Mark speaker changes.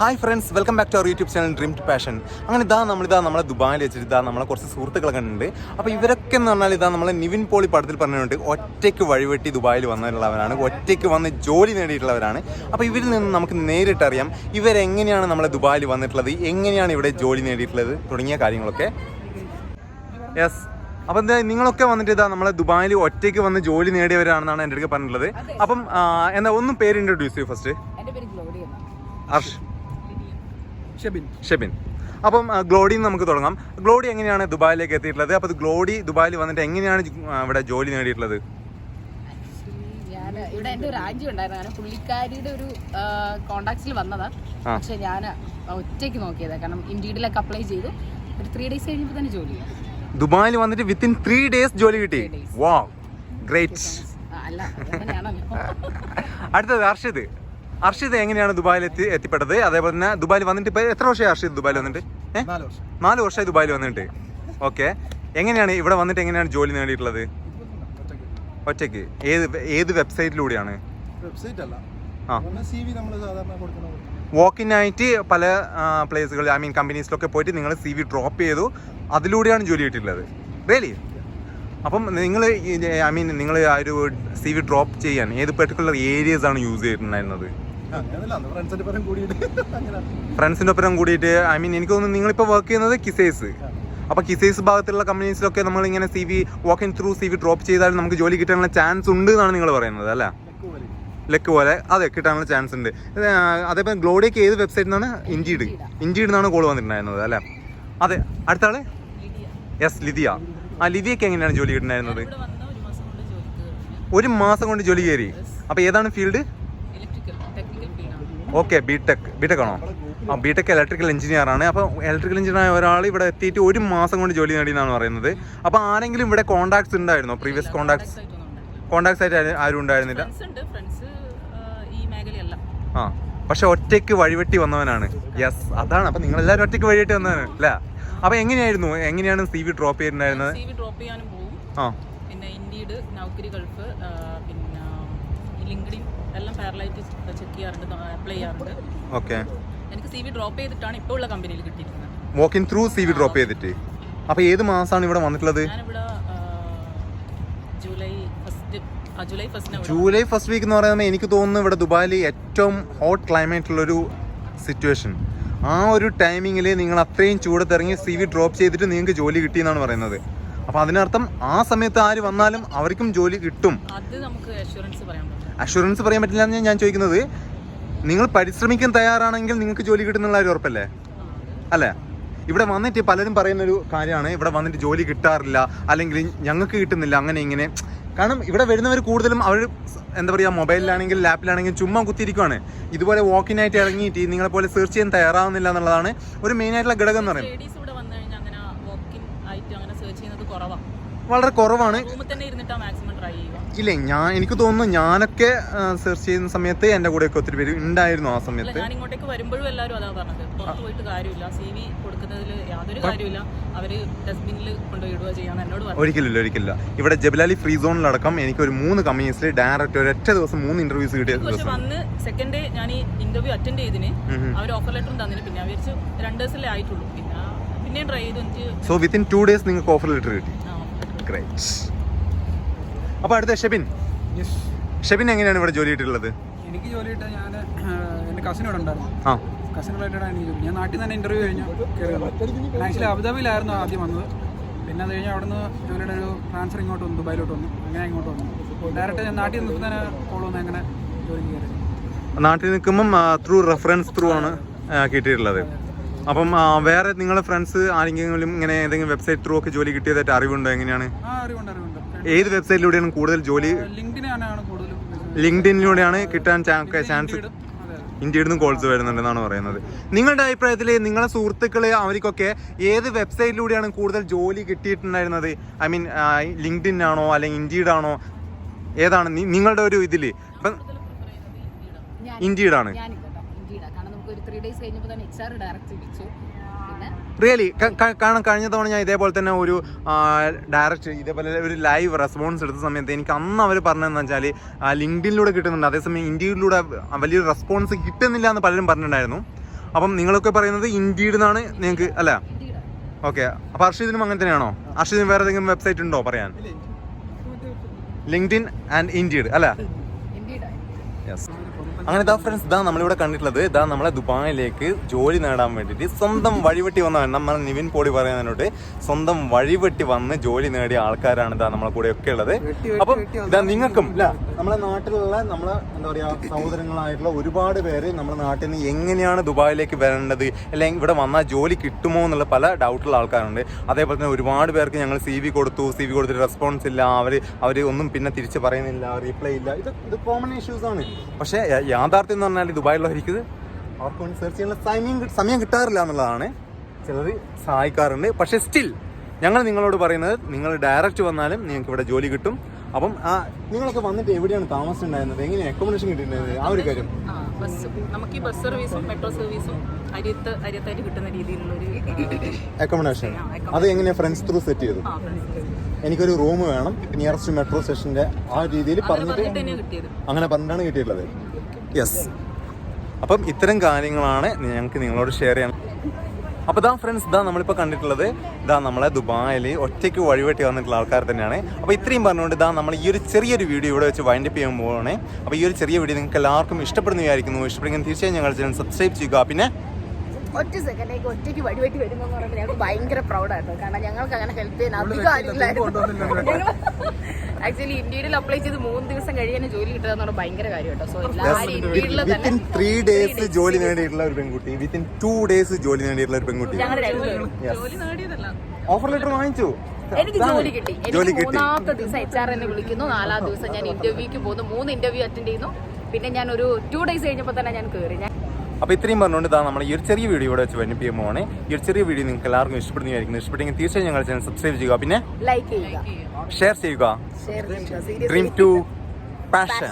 Speaker 1: Hi friends welcome back to our YouTube channel dream to passion അങ്ങനെ ഇതാ നമ്മളിതാ നമ്മളെ ദുബായിൽ വെച്ചിട്ട് ഇതാ നമ്മളെ കുറച്ച് സുഹൃത്തുക്കളൊക്കെ ഉണ്ട് അപ്പോൾ ഇവരൊക്കെ എന്ന് പറഞ്ഞാൽ ഇതാ നമ്മളെ നിവിൻ പോളി പടത്തിൽ പറഞ്ഞിട്ടുണ്ട്. ഒറ്റയ്ക്ക് വഴിവെട്ടി ദുബായിൽ വന്നിട്ടുള്ളവരാണ്. ഒറ്റയ്ക്ക് വന്ന് ജോലി നേടിയിട്ടുള്ളവരാണ്. അപ്പോൾ ഇവരിൽ നിന്ന് നമുക്ക് നേരിട്ടറിയാം ഇവരെങ്ങനെയാണ് നമ്മളെ ദുബായിൽ വന്നിട്ടുള്ളത് എങ്ങനെയാണ് ഇവിടെ ജോലി നേടിയിട്ടുള്ളത് തുടങ്ങിയ കാര്യങ്ങളൊക്കെ. യെസ് അപ്പം എന്താ നിങ്ങളൊക്കെ വന്നിട്ട് ഇതാ നമ്മളെ ദുബായിൽ ഒറ്റയ്ക്ക് വന്ന് ജോലി നേടിയവരാണെന്നാണ് എന്റെ അടുത്ത് പറഞ്ഞിട്ടുള്ളത്. അപ്പം എന്താ ഒന്നും പേര് ഇൻട്രൊഡ്യൂസ് ചെയ്യൂ ഫസ്റ്റ് അർഷ്
Speaker 2: ഷെബിൻ.
Speaker 1: ഷെബിൻ. അപ്പം ഗ്ലോഡിയിൽ നിന്ന് നമുക്ക് തുടങ്ങാം. ഗ്ലോഡി എങ്ങനെയാണ് ദുബായിലേക്ക് എത്തിയിട്ടുള്ളത്? അപ്പോൾ ഗ്ലോഡി ദുബായിൽ വന്നിട്ട് എങ്ങനെയാണ് ഇവിടെ ജോലി നേടിയിട്ടുള്ളത്?
Speaker 3: ഇവിടെ എന്റെ ഒരു ആന്റി ഉണ്ടായിരുന്നു. ഞാൻ പുള്ളിക്കാരിയുടെ ഒരു കോണ്ടാക്ട്സിൽ വന്നതാ. പക്ഷെ ഞാൻ ഒറ്റയ്ക്ക് നോക്കിയതാ. കാരണം ഇൻഡീഡിലൊക്കെ അപ്ലൈ ചെയ്തു. ഒരു ത്രീ ഡേയ്സ് കഴിഞ്ഞപ്പോൾ തന്നെ ജോലി.
Speaker 1: ദുബായിൽ വന്നിട്ട് വിത്തിൻ ത്രീ ഡേയ്സ് ജോലി കിട്ടി. വാ ഗ്രേറ്റ് അടുത്തത് അർഷിദ് അർഷിദ് എങ്ങനെയാണ് ദുബായിൽ എത്തി എത്തിപ്പെട്ടത്? അതേപോലെ തന്നെ ദുബായിൽ വന്നിട്ട് ഇപ്പൊ എത്ര വർഷമായി അർഷിത് ദുബായിൽ വന്നിട്ട്?
Speaker 2: നാല് വർഷം.
Speaker 1: നാല് വർഷമായി ദുബായിൽ വന്നിട്ട്. ഓക്കെ. എങ്ങനെയാണ് ഇവിടെ വന്നിട്ട് എങ്ങനെയാണ് ജോലി നേടിയിട്ടുള്ളത്? ഒറ്റയ്ക്ക്. ഏത് ഏത് വെബ്സൈറ്റിലൂടെയാണ്?
Speaker 2: വെബ്സൈറ്റ് അല്ല
Speaker 1: ആ.
Speaker 2: സി വി നമ്മൾ സാധാരണ കൊടുക്കുന്ന പോലെ.
Speaker 1: പല പ്ലേസുകളിൽ ഐ മീൻ കമ്പനീസിലൊക്കെ പോയിട്ട് നിങ്ങൾ സി വി ഡ്രോപ്പ് ചെയ്തു അതിലൂടെയാണ് ജോലി കിട്ടിയിട്ടുള്ളത്. റിയലി അപ്പം നിങ്ങൾ ഐ മീൻ നിങ്ങൾ ആ ഒരു സി വി ഡ്രോപ്പ് ചെയ്യാൻ ഏത് പെർട്ടിക്കുലർ ഏരിയസ് ആണ് യൂസ് ചെയ്തിട്ടുണ്ടായിരുന്നത്?
Speaker 2: ഫ്രണ്ട്സിന്റെ
Speaker 1: ഒപ്പം കൂടിയിട്ട് ഐ മീൻ എനിക്ക് തോന്നുന്നു നിങ്ങളിപ്പോൾ വർക്ക് ചെയ്യുന്നത് കിസേസ് അപ്പോൾ കിസേസ് ഭാഗത്തുള്ള കമ്പനീസിലൊക്കെ നമ്മൾ ഇങ്ങനെ C V walk in through C V drop ചെയ്താൽ നമുക്ക് ജോലി കിട്ടാനുള്ള ചാൻസ് ഉണ്ട് എന്നാണ് നിങ്ങൾ പറയുന്നത് അല്ലേ?
Speaker 2: ലെക്ക് പോലെ.
Speaker 1: ലെക്ക് പോലെ. അതെ കിട്ടാനുള്ള ചാൻസ് ഉണ്ട്. അതേപോലെ ഗ്ലോഡിയൊക്കെ ഏത് വെബ്സൈറ്റിൽ നിന്നാണ് ഇൻജീഡ് ഇൻഡീഡ് നിന്നാണ് കോൾ വന്നിട്ടുണ്ടായിരുന്നത് അല്ലേ? അതെ അടുത്ത ആൾ? യെസ് ലിതിയ ആ ലിതിയക്ക് എങ്ങനെയാണ് ജോലി
Speaker 3: കിട്ടുന്നത് ഒരു മാസം കൊണ്ട്
Speaker 1: ജോലി കയറി. അപ്പോൾ ഏതാണ് field okay B Tech tech B tech ആണോ? ആ ബിടെക് ഇലക്ട്രിക്കൽ എഞ്ചിനീയർ ആണ്. അപ്പോൾ ഇലക്ട്രിക്കൽ എഞ്ചിനീയർ ആയ ഒരാൾ ഇവിടെ എത്തിയിട്ട് ഒരു മാസം കൊണ്ട് ജോലി നേടിയെന്നാണ് പറയുന്നത്. അപ്പോൾ ആരെങ്കിലും ഇവിടെ കോൺടാക്ട്സ് ഉണ്ടായിരുന്നോ? പ്രീവിയസ് കോൺടാക്ട്സ് കോൺടാക്ട്സ് ആയിട്ട് ആരും- ഉണ്ടായിരുന്നില്ല. ആ പക്ഷെ ഒറ്റയ്ക്ക് വഴിവെട്ടി വന്നവനാണ്. യെസ് അതാണ്. അപ്പൊ നിങ്ങൾ എല്ലാവരും ഒറ്റയ്ക്ക് വഴിവെട്ടി വന്നവനാണ് അല്ല? അപ്പൊ എങ്ങനെയായിരുന്നു? എങ്ങനെയാണ് സി വി ഡ്രോപ്പ് ചെയ്തിട്ടുണ്ടായിരുന്നത്? ആ.
Speaker 3: പിന്നെ ഇൻഡീഡ് നൗക്കരി ഗൾഫ് പിന്നെ ലിങ്ക്ഡിൻ എല്ലാം പാരലൈറ്റിസ് ചെക്ക് ചെയ്യാറുണ്ട് അപ്ലൈ ചെയ്യാറുണ്ട്.
Speaker 1: ഓക്കെ.
Speaker 3: എനിക്ക് സി വി ഡ്രോപ്പ് ചെയ്തിട്ടാണ് ഇപ്പോൾ ഉള്ള കമ്പനിയിൽ കിട്ടിയിരിക്കുന്നത്.
Speaker 1: Walk in through C V drop ചെയ്തിട്ട്. അപ്പൊ ഏത് മാസമാണ് ഇവിടെ വന്നിട്ടുള്ളത്?
Speaker 3: ഞാനിവിടെ July first July first
Speaker 1: July first week എന്ന് പറയുന്നത് എനിക്ക് തോന്നുന്നു ഇവിടെ ദുബായിൽ ഏറ്റവും ഹോട്ട് ക്ലൈമറ്റ് ഉള്ളൊരു സിറ്റുവേഷൻ ആ ഒരു ടൈമിങ്ങിൽ നിങ്ങൾ അത്രയും ചൂടത്തിറങ്ങി സി വി ഡ്രോപ്പ് ചെയ്തിട്ട് നിങ്ങൾക്ക് ജോലി കിട്ടിയെന്നാണ് പറയുന്നത്. അപ്പോൾ അതിനർത്ഥം ആ സമയത്ത് ആര് വന്നാലും അവർക്കും ജോലി കിട്ടും.
Speaker 3: അത് നമുക്ക് അഷുറൻസ് പറയാൻ പറ്റും.
Speaker 1: അഷുറൻസ് പറയാൻ പറ്റില്ല എന്ന് ഞാൻ ചോദിക്കുന്നത് നിങ്ങൾ പരിശ്രമിക്കാൻ തയ്യാറാണെങ്കിൽ നിങ്ങൾക്ക് ജോലി കിട്ടുന്നുള്ള ഒരു ഉറപ്പല്ലേ? അല്ലേ? ഇവിടെ വന്നിട്ട് പലരും പറയുന്ന ഒരു കാര്യമാണ് ഇവിടെ വന്നിട്ട് ജോലി കിട്ടാറില്ല അല്ലെങ്കിൽ ഞങ്ങൾക്ക് കിട്ടുന്നില്ല അങ്ങനെ ഇങ്ങനെ. കാരണം ഇവിടെ വരുന്നവർ കൂടുതലും അവർ എന്താ പറയുക മൊബൈലിലാണെങ്കിൽ ലാപ്പിലാണെങ്കിലും ചുമ്മാ കുത്തിയിരിക്കുവാണ്. ഇതുപോലെ വാക്കിനായിട്ട് ഇറങ്ങിയിട്ട് നിങ്ങളെപ്പോലെ സെർച്ച് ചെയ്യാൻ തയ്യാറാവുന്നില്ല എന്നുള്ളതാണ് ഒരു മെയിൻ ആയിട്ടുള്ള ഘടകം എന്ന് പറയുന്നത്. വളരെ കുറവാണ്. ഇല്ലേ ഞാൻ എനിക്ക് തോന്നുന്നു ഞാനൊക്കെ സെർച്ച് ചെയ്യുന്ന സമയത്ത് എന്റെ കൂടെയൊക്കെ ഒത്തിരി പേര് ഉണ്ടായിരുന്നു ആ സമയത്ത്.
Speaker 3: ഞാൻ ഇങ്ങോട്ടേക്ക് വരുമ്പോഴും എല്ലാവരും അതാ പറഞ്ഞത്. പുറത്ത് പോയിട്ട് കാര്യമില്ല. സി വി കൊടുക്കുന്നതിൽ യാതൊരു കാര്യമില്ല. അവർ ഡസ്റ്റ്ബിനിൽ കൊണ്ടുപോയിടുക ചെയ്യാൻ എന്നോട് പറഞ്ഞു.
Speaker 1: ഒരിക്കലില്ല ഒരിക്കലില്ല. ഇവിടെ ജബലാലി ഫ്രീ സോണിലടക്കം എനിക്ക് ഒരു മൂന്ന് കമ്പനീസിൽ ഡയറക്റ്റ് ഒരൊറ്റ ദിവസം മൂന്ന് ഇന്റർവ്യൂസ് കിട്ടിയ
Speaker 3: പക്ഷെ വന്ന് സെക്കൻഡ് ഡേ ഞാൻ ഈ ഇന്റർവ്യൂ അറ്റൻഡ് ചെയ്തിന്. അവർ ഓഫർ ലെറ്റർ തന്നിന്. പിന്നെ അവർ രണ്ട് ദിവസമല്ലേ ആയിട്ടുള്ളൂ. പിന്നെ പിന്നെയും ട്രൈ ചെയ്ത്.
Speaker 1: സോ വിത്തിൻ ടു ഡേയ്സ് നിങ്ങൾക്ക് ഓഫർ ലെറ്റർ കിട്ടി. ഗ്രേറ്റ് അപ്പോൾ അടുത്ത ഷെബിൻ. ഷെബിൻ എങ്ങനെയാണ് ഇവിടെ ജോലി കിട്ടിയിട്ടുള്ളത്
Speaker 2: എനിക്ക് ജോലി കിട്ടാൻ ഞാൻ എന്റെ കസിൻ ഇവിടെ ഉണ്ടായിരുന്നു.
Speaker 1: ആ.
Speaker 2: കസിൻ റിലേറ്റഡാണ് എനിക്ക് ജോലി. ഞാൻ നാട്ടിൽ തന്നെ ഇന്റർവ്യൂ കഴിഞ്ഞു കയറിയത്. ആക്ച്വലി അബുദാബിയിലായിരുന്നു ആദ്യം വന്നത്. പിന്നെ അത് കഴിഞ്ഞ് അവിടുന്ന് ജോലിയുടെ ഒരു ട്രാൻസ്ഫർ ഇങ്ങോട്ട് വന്നു ദുബായിലോട്ട് വന്നു. അങ്ങനെ ഇങ്ങോട്ട് വന്നു. ഡയറക്റ്റ് ഞാൻ നാട്ടിൽ നിൽക്കുന്ന തന്നെ കോൾ വന്നു അങ്ങനെ ജോലി കയറി.
Speaker 1: നാട്ടിൽ നിൽക്കുമ്പം ത്രൂ റെഫറൻസ് ത്രൂ ആണ് കിട്ടിയിട്ടുള്ളത്. അപ്പം വേറെ നിങ്ങളെ ഫ്രണ്ട്സ് ആരെങ്കിലും ഇങ്ങനെ ഏതെങ്കിലും വെബ്സൈറ്റ് ത്രൂ ഒക്കെ ജോലി കിട്ടിയതായിട്ട് അറിവുണ്ടോ? എങ്ങനെയാണ്?
Speaker 2: ആ അറിവുണ്ട് അറിവുണ്ട്.
Speaker 1: ഏത് വെബ്സൈറ്റിലൂടെയാണ് കൂടുതൽ ജോലി ലിങ്ക്ഡിനിലൂടെയാണ് കിട്ടാൻ ചാൻസ് ഇന്ത്യയിൽ നിന്നും കോൾസ് വരുന്നുണ്ടെന്നാണ് പറയുന്നത്. നിങ്ങളുടെ അഭിപ്രായത്തിൽ നിങ്ങളെ സുഹൃത്തുക്കളെ അവർക്കൊക്കെ ഏത് വെബ്സൈറ്റിലൂടെയാണ് കൂടുതൽ ജോലി കിട്ടിയിട്ടുണ്ടായിരുന്നത്? ഐ മീൻ ലിങ്ക്ഡിൻ ആണോ അല്ലെങ്കിൽ ഇൻഡീഡ് ആണോ ഏതാണ് നിങ്ങളുടെ ഒരു ഇതിൽ ഇപ്പം
Speaker 3: ഇന്ത്യയുടെ
Speaker 1: ഇൻഡീഡ് ആണ്
Speaker 3: കാരണം നമുക്ക് ഒരു ത്രീ ഡേയ്സ് കഴിഞ്ഞപ്പോൾ തന്നെ എച്ച് ഡയറക്റ്റ് വിളിച്ചു.
Speaker 1: റിയലി കാരണം കഴിഞ്ഞ തവണ ഞാൻ ഇതേപോലെ തന്നെ ഒരു ഡയറക്റ്റ് ഇതേപോലെ ഒരു ലൈവ് റെസ്പോൺസ് എടുത്ത സമയത്ത് എനിക്ക് അന്ന് അവർ പറഞ്ഞതെന്ന് വെച്ചാൽ ലിങ്ക്ഡിനിലൂടെ കിട്ടുന്നുണ്ട്. അതേസമയം ഇന്ത്യയിലൂടെ വലിയൊരു റെസ്പോൺസ് കിട്ടുന്നില്ല എന്ന് പലരും പറഞ്ഞിട്ടുണ്ടായിരുന്നു. അപ്പം നിങ്ങളൊക്കെ പറയുന്നത് ഇന്ത്യയിൽ നിന്നാണ് നിങ്ങൾക്ക് അല്ല? ഓക്കെ അപ്പം അർഷിദിനും അങ്ങനെ തന്നെയാണോ? അർഷിദിന് വേറെ ഏതെങ്കിലും വെബ്സൈറ്റ് ഉണ്ടോ പറയാൻ? ലിങ്ക്ഡിൻ ആൻഡ് ഇന്ത്യയുടെ അല്ല? യെസ് അങ്ങനെ ഇതാ ഫ്രണ്ട്സ് ഇതാ നമ്മളിവിടെ കണ്ടിട്ടുള്ളത് ഇതാ നമ്മളെ ദുബായിലേക്ക് ജോലി നേടാൻ വേണ്ടിയിട്ട് സ്വന്തം വഴിവെട്ടി വന്ന നമ്മൾ നിവിൻ പോളി പറയുന്നതിനോട് സ്വന്തം വഴിവെട്ടി വന്ന് ജോലി നേടിയ ആൾക്കാരാണ് ഇതാ നമ്മളെ കൂടെ ഒക്കെ ഉള്ളത് അപ്പം ഇതാ നിങ്ങൾക്കും ഇല്ല നമ്മളെ നാട്ടിലുള്ള നമ്മളെ എന്താ പറയാ സഹോദരങ്ങളായിട്ടുള്ള ഒരുപാട് പേര് നമ്മുടെ നാട്ടിൽ നിന്ന് എങ്ങനെയാണ് ദുബായിലേക്ക് വരേണ്ടത്? അല്ലെങ്കിൽ ഇവിടെ വന്നാൽ ജോലി കിട്ടുമോ എന്നുള്ള പല ഡൗട്ടുള്ള ആൾക്കാരുണ്ട്. അതേപോലെ തന്നെ ഒരുപാട് പേർക്ക് ഞങ്ങൾ സി വി കൊടുത്തു. സി വി കൊടുത്തിട്ട് റെസ്പോൺസ് ഇല്ല. അവർ അവർ ഒന്നും പിന്നെ തിരിച്ച് പറയുന്നില്ല. റീപ്ലൈ ഇല്ല. ഇത് ഇത് കോമൺ ഇഷ്യൂസ് ആണ്. പക്ഷേ യാഥാർത്ഥ്യം എന്ന് പറഞ്ഞാൽ ദുബായിലുള്ളവർക്ക് അവർക്ക് വേണ്ടി സെർച്ച് ചെയ്യാനുള്ള സമയം സമയം കിട്ടാറില്ല എന്നുള്ളതാണ് ചിലർ സഹായിക്കാറുണ്ട്. പക്ഷേ സ്റ്റിൽ ഞങ്ങൾ നിങ്ങളോട് പറയുന്നത് നിങ്ങൾ ഡയറക്റ്റ് വന്നാലും നിങ്ങൾക്ക് ഇവിടെ ജോലി കിട്ടും. അപ്പം ആ നിങ്ങളൊക്കെ വന്നിട്ട് എവിടെയാണ് താമസിച്ചിട്ടുണ്ടായിരുന്നത്? എങ്ങനെയാണ് അക്കോമഡേഷൻ കിട്ടിയിട്ടുണ്ടായിരുന്നത്? ആ ഒരു കാര്യം.
Speaker 3: ആ ബസ് നമുക്ക് ഈ ബസ് സർവീസും മെട്രോ സർവീസും അരിയത്ത് അരിയത്തായിട്ട് കിട്ടുന്ന രീതിയിലുള്ള ഒരു
Speaker 1: അക്കോമഡേഷൻ അത് എങ്ങനെയാണ് ഫ്രണ്ട്സ് ത്രൂ സെറ്റ് ചെയ്തു? എനിക്കൊരു റൂം വേണം. നിയറസ്റ്റ് മെട്രോ സ്റ്റേഷന്റെ ആ രീതിയിൽ പറഞ്ഞിട്ട് അങ്ങനെ പറഞ്ഞിട്ടാണ് കിട്ടിയിട്ടുള്ളത്. യെസ് അപ്പം ഇത്തരം കാര്യങ്ങളാണ് ഞങ്ങൾക്ക് നിങ്ങളോട് ഷെയർ ചെയ്യാൻ. അപ്പോൾ ഇതാ ഫ്രണ്ട്സ് ഇതാ നമ്മളിപ്പോൾ കണ്ടിട്ടുള്ളത് ഇതാ നമ്മളെ ദുബായിൽ ഒറ്റയ്ക്ക് വഴിവെട്ടി വന്നിട്ടുള്ള ആൾക്കാർ തന്നെയാണ്. അപ്പോൾ ഇത്രയും പറഞ്ഞുകൊണ്ട് ഇതാ നമ്മൾ ഈ ഒരു ചെറിയൊരു വീഡിയോ ഇവിടെ വെച്ച് വൈൻഡ് അപ്പ് ചെയ്യാൻ പോവാണ്. അപ്പോൾ ഈ ഒരു ചെറിയ വീഡിയോ നിങ്ങൾക്ക് എല്ലാവർക്കും ഇഷ്ടപ്പെടുന്ന വിചാരിക്കുന്നു. ഇഷ്ടപ്പെടുന്ന തീർച്ചയായും ഞങ്ങൾ ചാനൽ സബ്സ്ക്രൈബ് ചെയ്യുക. പിന്നെ
Speaker 4: ഒറ്റ സെക്കൻഡേക്ക് ഒറ്റയ്ക്ക് വടിവെട്ടി പറയുമ്പോൾ ഞങ്ങൾക്ക് ഭയങ്കര പ്രൗഡായിരുന്നു കാരണം ഞങ്ങൾക്ക് അങ്ങനെ ഹെൽപ്പ് ചെയ്യാൻ അധികം ആരില്ലായിരുന്നു ആക്ച്വലി ഇന്ത്യയിൽ അപ്ലൈ ചെയ്ത് മൂന്ന് ദിവസം കഴിയാൻ ജോലി കിട്ടുക ഭയങ്കര കാര്യം കേട്ടോ. സോ
Speaker 1: വിത്തിൻ ത്രീ ഡേയ്സ് ജോലി നേടിയിട്ടുള്ള ഒരു പെൺകുട്ടി. വിത്തിൻ ടു ഡേയ്സ് ജോലി നേടിയിട്ടുള്ള ഒരു പെൺകുട്ടി. ഓഫർ ലെറ്റർ വാങ്ങിച്ചു.
Speaker 4: എനിക്ക് ജോലി കിട്ടി. എനിക്ക് മൂന്നാമത്തെ ദിവസം എച്ച് ആർ എന്നെ വിളിക്കുന്നു. നാലാം ദിവസം ഞാൻ ഇന്റർവ്യൂക്ക് പോകുന്നു. മൂന്ന് ഇന്റർവ്യൂ അറ്റൻഡ് ചെയ്യുന്നു. പിന്നെ ഞാൻ ഒരു ടു ഡേയ്സ് കഴിഞ്ഞപ്പോൾ തന്നെ ഞാൻ കയറി ഞാൻ
Speaker 1: അപ്പോൾ ഇത്രയും പറഞ്ഞുകൊണ്ട് ഇതാ നമ്മൾ ഈ ഒരു ചെറിയ വീഡിയോ ഇവിടെ വെച്ച് വന്നിപ്പിക്കാൻ ചെയ്യുമ്പോൾ ഈ ഒരു ചെറിയ വീഡിയോ നിങ്ങൾക്ക് എല്ലാവർക്കും ഇഷ്ടപ്പെടുന്നതായിരിക്കും. ഇഷ്ടപ്പെട്ടെങ്കിൽ തീർച്ചയായും ഞങ്ങൾ ചാനൽ സബ്സ്ക്രൈബ് ചെയ്യുക. പിന്നെ
Speaker 4: ലൈക്ക് ചെയ്യുക.
Speaker 1: ഷെയർ ചെയ്യുക. Dream to
Speaker 4: passion